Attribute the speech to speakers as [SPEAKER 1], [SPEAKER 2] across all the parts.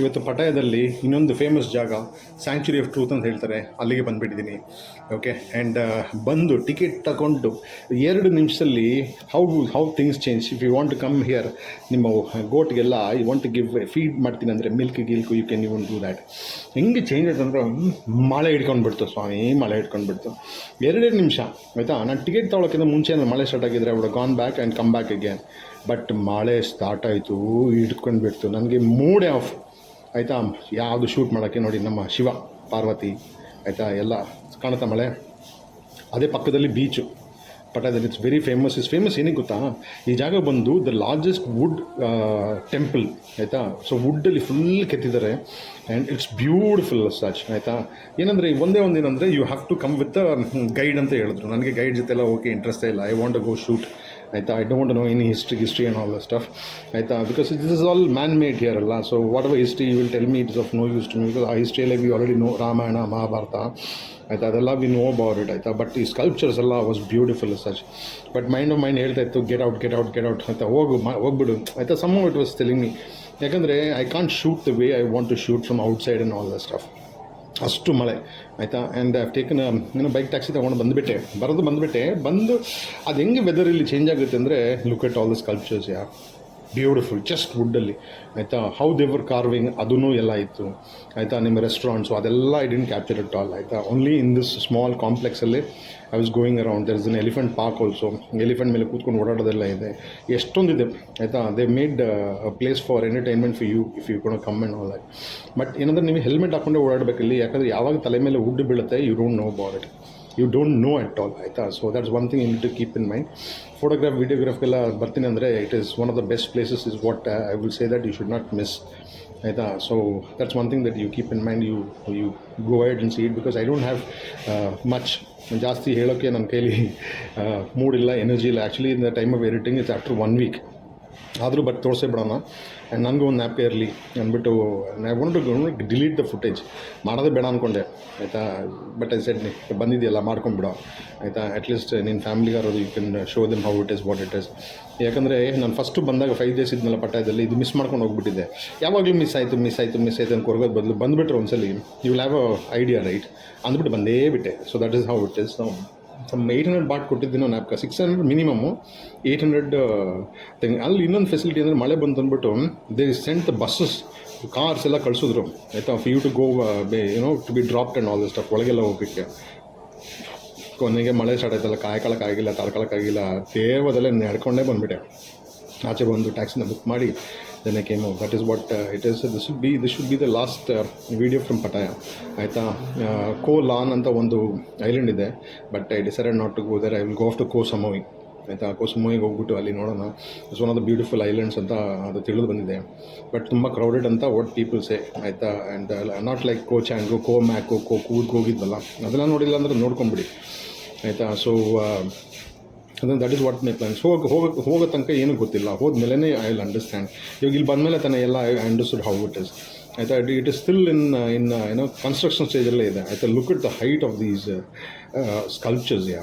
[SPEAKER 1] ಇವತ್ತು ಪಟಾಯದಲ್ಲಿ ಇನ್ನೊಂದು ಫೇಮಸ್ ಜಾಗ ಸ್ಯಾಂಕ್ಚುರಿ ಆಫ್ ಟ್ರೂತ್ ಅಂತ ಹೇಳ್ತಾರೆ. ಅಲ್ಲಿಗೆ ಬಂದುಬಿಟ್ಟಿದ್ದೀನಿ. ಓಕೆ ಆ್ಯಂಡ್ ಬಂದು ಟಿಕೆಟ್ ತಗೊಂಡು ಎರಡು ನಿಮಿಷದಲ್ಲಿ how how things change if you want to come here ನಿಮ್ಮ ಗೋಟ್ಗೆಲ್ಲ I want to give feed ಮಾಡ್ತೀನಿ ಅಂದರೆ milk ಗಿಲ್ಕು you can on do that ಹೆಂಗೆ ಚೇಂಜ್ ಆಯ್ತು ಅಂದ್ರೆ ಮಳೆ ಹಿಡ್ಕೊಂಡ್ಬಿಡ್ತು ಸ್ವಾಮಿ, ಮಳೆ ಹಿಡ್ಕೊಂಡ್ಬಿಡ್ತು. ಎರಡೆರಡು ನಿಮಿಷ, ಆಯಿತಾ? ನಾನು ಟಿಕೆಟ್ ತೊಗೊಳಕ್ಕಿಂತ ಮುಂಚೆ ಅಂದರೆ ಮಳೆ ಸ್ಟಾರ್ಟ್ ಆಗಿದ್ರೆ ಅವಳು gone back and come back again but ಮಳೆ ಸ್ಟಾರ್ಟ್ ಆಯಿತು, ಹಿಡ್ಕೊಂಡ್ಬಿಡ್ತು. ನನಗೆ ಮೂಡೆ ಆಫ್ ಆಯಿತಾ? ಯಾವುದು ಶೂಟ್ ಮಾಡೋಕ್ಕೆ ನೋಡಿ ನಮ್ಮ ಶಿವ, ಪಾರ್ವತಿ, ಆಯಿತಾ? ಎಲ್ಲ ಕಾಣುತ್ತಾ ಮಳೆ? ಅದೇ ಪಕ್ಕದಲ್ಲಿ beach ಪಟಾದಲ್ಲಿ it's very famous is famous ಏನಿಗೆ ಗೊತ್ತಾ? ಈ ಜಾಗ ಬಂದು ದ ಲಾರ್ಜೆಸ್ಟ್ ವುಡ್ ಟೆಂಪಲ್ ಆಯಿತಾ? ಸೊ ವುಡ್ಡಲ್ಲಿ ಫುಲ್ ಕೆತ್ತಿದ್ದಾರೆ. ಆ್ಯಂಡ್ ಇಟ್ಸ್ ಬ್ಯೂಟಿಫುಲ್ ಸಚ್ ಆಯಿತಾ? ಏನಂದರೆ, ಒಂದೇ ಒಂದು ಏನಂದರೆ you have to come with guide ಅಂತ ಹೇಳಿದ್ರು. ನನಗೆ ಗೈಡ್ ಜೊತೆ ಎಲ್ಲ ಓಕೆ ಇಂಟ್ರೆಸ್ಟೇ ಇಲ್ಲ. I want to go shoot ಆಯಿತಾ? I don't know any history history and all the stuff ಆಯಿತಾ? Because this is all man made here ಅಲ್ಲ? So what our history you will tell me it's of no use to me because ಆ ಹಿಸ್ಟ್ರಿಯಲ್ಲಿ we already know Ramayana Mahabharata ಆಯಿತಾ? ಅದೆಲ್ಲ we know about it ಆಯಿತಾ? But ಈ sculptures ಎಲ್ಲ was beautiful such but mind of mind ಹೇಳ್ತಾ ಇತ್ತು get out get out get out ಅಂತ ಹೋಗು ಹೋಗ್ಬಿಡು. ಆಯಿತಾ? Some it was telling me ಯಾಕಂದರೆ I can't shoot the way I want to shoot from outside and all the stuff ಅಷ್ಟು ಮಳೆ, ಆಯಿತಾ? ಆ್ಯಂಡ್ ಐ ಟೇಕನ್ ಏನೋ ಬೈಕ್ ಟ್ಯಾಕ್ಸಿ ತಗೊಂಡು ಬಂದುಬಿಟ್ಟೆ. ಬರೋದು ಬಂದುಬಿಟ್ಟೆ. ಬಂದು ಅದು ಹೆಂಗೆ ವೆದರ್ ಇಲ್ಲಿ ಚೇಂಜ್ ಆಗುತ್ತೆ ಅಂದರೆ look at all the sculptures yeah beautiful just ವುಡ್ಡಲ್ಲಿ ಆಯಿತಾ? ಹೌ ದೇವರ್ ಕಾರ್ವಿಂಗ್ ಅದೂ ಎಲ್ಲ ಇತ್ತು. ಆಯಿತಾ? ನಿಮ್ಮ ರೆಸ್ಟೋರೆಂಟ್ಸು ಅದೆಲ್ಲ I didn't capture it all ಆಯಿತಾ? Only in this small ಕಾಂಪ್ಲೆಕ್ಸಲ್ಲಿ I was going around there is an elephant park also elephant ಮೇಲೆ ಕೂತ್ಕೊಂಡು ಓಡಾಡೋದೆಲ್ಲ ಇದೆ. ಎಷ್ಟೊಂದಿದೆ. ಆಯಿತಾ? They made place for entertainment for you if you ಕೊಡೋ come and all like but ಏನಂದ್ರೆ, ನೀವು ಹೆಲ್ಮೆಟ್ ಹಾಕೊಂಡೇ ಓಡಾಡಬೇಕಲ್ಲಿ. ಯಾಕಂದರೆ, ಯಾವಾಗ ತಲೆ ಮೇಲೆ ಹುಡ್ಡು ಬೀಳುತ್ತೆ you don't know about it you don't know at all ಆಯಿತಾ? So that's one thing in to keep in mind photograph ವೀಡಿಯೋಗ್ರಾಫ್ಗೆಲ್ಲ ಬರ್ತೀನಿ ಅಂದರೆ it is one of the best places is what I will say that you should not miss ಆಯಿತಾ? So that's one thing that you keep in mind you you go I'd in seat because I don't have much ಜಾಸ್ತಿ ಹೇಳೋಕ್ಕೆ ನನ್ನ ಕೈಲಿ ಇಲ್ಲ energy ಇಲ್ಲ. Actually in the time of editing is after one week ಆದರೂ but ತೋರಿಸೇ ಬಿಡೋಣ. And ನನಗೂ ಒಂದು ನ್ಯಾಪ್ ಇರಲಿ ಅಂದ್ಬಿಟ್ಟು I want delete the footage ಮಾಡೋದೇ ಬೇಡ ಅಂದ್ಕೊಂಡೆ ಆಯಿತಾ? ಬಟ್ ಐ ಸೆಡ್ ಬಂದಿದೆಯಲ್ಲ ಮಾಡ್ಕೊಂಡ್ಬಿಡು ಆಯಿತಾ? ಅಟ್ಲೀಸ್ಟ್ ನಿನ್ನ ಫ್ಯಾಮಿಲಿಗಾರೋದು you can show them how it is what it is ಯಾಕಂದರೆ ನಾನು ಫಸ್ಟು ಬಂದಾಗ ಫೈವ್ ಡೇಸ್ ಇದ್ನಲ್ಲ ಪಟ್ಟಾಯದಲ್ಲಿ, ಇದು ಮಿಸ್ ಮಾಡ್ಕೊಂಡು ಹೋಗ್ಬಿಟ್ಟಿದ್ದೆ. ಯಾವಾಗಲೂ ಮಿಸ್ ಆಯಿತು ಮಿಸ್ ಆಯಿತು ಮಿಸ್ ಆಯಿತು ಅಂತ ಕೊರಗೋದು ಬದಲು ಬಂದುಬಿಟ್ರೆ ಒಂದ್ಸಲಿ. You will have idea right ಅಂದ್ಬಿಟ್ಟು ಬಂದೇ ಬಿಟ್ಟೆ. So that is how it is ನಾವು ಸಮ್ ಏಯ್ಟ್ ಹಂಡ್ರೆಡ್ ಬಾಟ್ ಕೊಟ್ಟಿದ್ದೀನೋ ನ್ಯಾಪ್ಕ six hundred minimum eight hundred ತೆಂಗ್ ಅಲ್ಲಿ ಇನ್ನೊಂದು ಫೆಸಿಲಿಟಿ ಅಂದರೆ ಮಳೆ ಬಂತು ಅಂದ್ಬಿಟ್ಟು ದೇ ಸೆಂಟ್ ಬಸ್ಸಸ್ ಕಾರ್ಸ್ ಎಲ್ಲ ಕಳಿಸಿದ್ರು. ಆಯಿತಾ? ಫ್ you to go by you know to be dropped and all stuff ಒಳಗೆಲ್ಲ ಹೋಗ್ಲಿಕ್ಕೆ. ಕೊನೆಗೆ ಮಳೆ ಸ್ಟಾರ್ಟ್ ಆಯ್ತಲ್ಲ ಕಾಯ್ಕೊಳಕ್ಕಾಗಿಲ್ಲ ತಡ್ಕೊಳಕ್ಕಾಗಿಲ್ಲ ದೇವದಲ್ಲೇ ನಡ್ಕೊಂಡೇ ಬಂದುಬಿಟ್ಟೆ. ಆಚೆ ಬಂದು ಟ್ಯಾಕ್ಸಿನ ಬುಕ್ ಮಾಡಿ then I came that is what it is this should be this should be the last video from Pattaya ಆಯಿತಾ? ಕೋ ಲಾನ್ ಅಂತ ಒಂದು ಐಲ್ಯಾಂಡ್ ಇದೆ but I decided not to go there I will go off to Koh Samui ಆಯಿತಾ? Koh ಸಮೋವಿಗೆ ಹೋಗ್ಬಿಟ್ಟು ಅಲ್ಲಿ ನೋಡೋಣ. It's one of the beautiful islands ಅಂತ ಅದು ತಿಳಿದು ಬಂದಿದೆ. ಬಟ್ ತುಂಬ ಕ್ರೌಡೆಡ್ ಅಂತ ವಾಟ್ ಪೀಪಲ್ಸೇ ಆಯಿತಾ? And not like Koh Chang Koh Mak Koh ಕೂದ್ಗೆ ಹೋಗಿದ್ವಲ್ಲ. ಅದೆಲ್ಲ ನೋಡಿಲ್ಲ ಅಂದರೆ ನೋಡ್ಕೊಂಬಿಡಿ. ಆಯಿತಾ? ಸೊ ಅದನ್ನು that is what my plans ಹೋಗಿ, ಹೋಗ, ಹೋಗೋ ತನಕ ಏನೂ ಗೊತ್ತಿಲ್ಲ. ಹೋದ್ಮೇಲೆ ಐ ವಿಲ್ ಅಂಡರ್ಸ್ಟ್ಯಾಂಡ್ ಇವಾಗ ಇಲ್ಲಿ ಬಂದಮೇಲೆ ತಾನೇ ಎಲ್ಲ I understood how it is ಆಯಿತಾ? It is still in in ಏನೋ ಕನ್ಸ್ಟ್ರಕ್ಷನ್ ಸ್ಟೇಜಲ್ಲೇ ಇದೆ. ಆಯಿತಾ? Look it the height of these sculptures yeah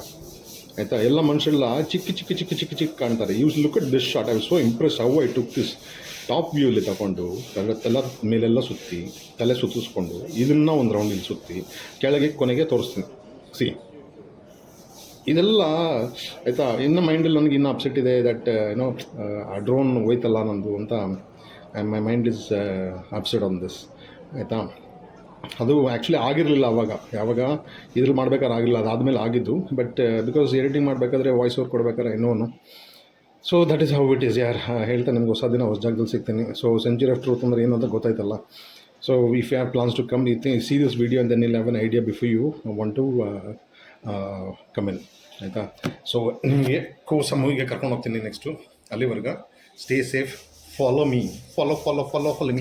[SPEAKER 1] ಆಯ್ತಾ? ಎಲ್ಲ ಮನುಷ್ಯರೆಲ್ಲ ಚಿಕ್ಕ ಚಿಕ್ಕ ಚಿಕ್ಕ ಚಿಕ್ಕ ಚಿಕ್ಕ ಕಾಣ್ತಾರೆ. Use look it this short I was so impress how I took this top ವ್ಯೂಲಿ ತಗೊಂಡು, ತಲೆ ತಲೆ ಮೇಲೆಲ್ಲ ಸುತ್ತಿ, ತಲೆ ಸುತ್ತಿಸ್ಕೊಂಡು, ಇದನ್ನ ಒಂದು ರೌಂಡ್ ಇಲ್ಲಿ ಸುತ್ತಿ, ಕೆಳಗೆ ಕೊನೆಗೆ ತೋರಿಸ್ತೀನಿ. ಸಿ ಇದೆಲ್ಲ ಆಯಿತಾ? ಇನ್ನು ಮೈಂಡಲ್ಲಿ ನನಗೆ ಇನ್ನೂ ಅಪ್ಸೆಟ್ ಇದೆ ದಟ್ ಏನೋ ಆ ಡ್ರೋನ್ ಹೋಯ್ತಲ್ಲ ನಂದು ಅಂತ my mind is upset on this ಆಯಿತಾ? ಅದು ಆ್ಯಕ್ಚುಲಿ ಆಗಿರಲಿಲ್ಲ ಅವಾಗ. ಯಾವಾಗ? ಇದ್ರಲ್ಲಿ ಮಾಡ್ಬೇಕಾದ್ರೆ ಆಗಿಲ್ಲ ಅದಾದಮೇಲೆ ಆಗಿದ್ದು. ಬಟ್ ಬಿಕಾಸ್ ಎಡಿಟಿಂಗ್ ಮಾಡಬೇಕಾದ್ರೆ ವಾಯ್ಸ್ ಓವರ್ ಕೊಡ್ಬೇಕಾದ್ರೆ ಇನ್ನೋನು so that is how it is ಯಾರ್ ಹೇಳ್ತಾ ನಿಮ್ಗೆ ಹೊಸ ದಿನ, ಹೊಸ ಜಾಗದಲ್ಲಿ ಸಿಗ್ತೀನಿ. ಸೊ ಸೆಂಚುರಿ ಆಫ್ ಟ್ರೂತ್ ಅಂದ್ರೆ ಏನು ಅಂತ ಗೊತ್ತಾಯ್ತಲ್ಲ. So if you have plans to come you see this video and then I'll have idea before you want to come in ಆಯಿತಾ? ಸೊ ನಿಮಗೆ ಕೋಸ ಮೂವಿಗೆ ಕರ್ಕೊಂಡು ಹೋಗ್ತೀನಿ ನೆಕ್ಸ್ಟು ಅಲ್ಲಿವರೆಗೆ stay safe follow me follow follow follow follow me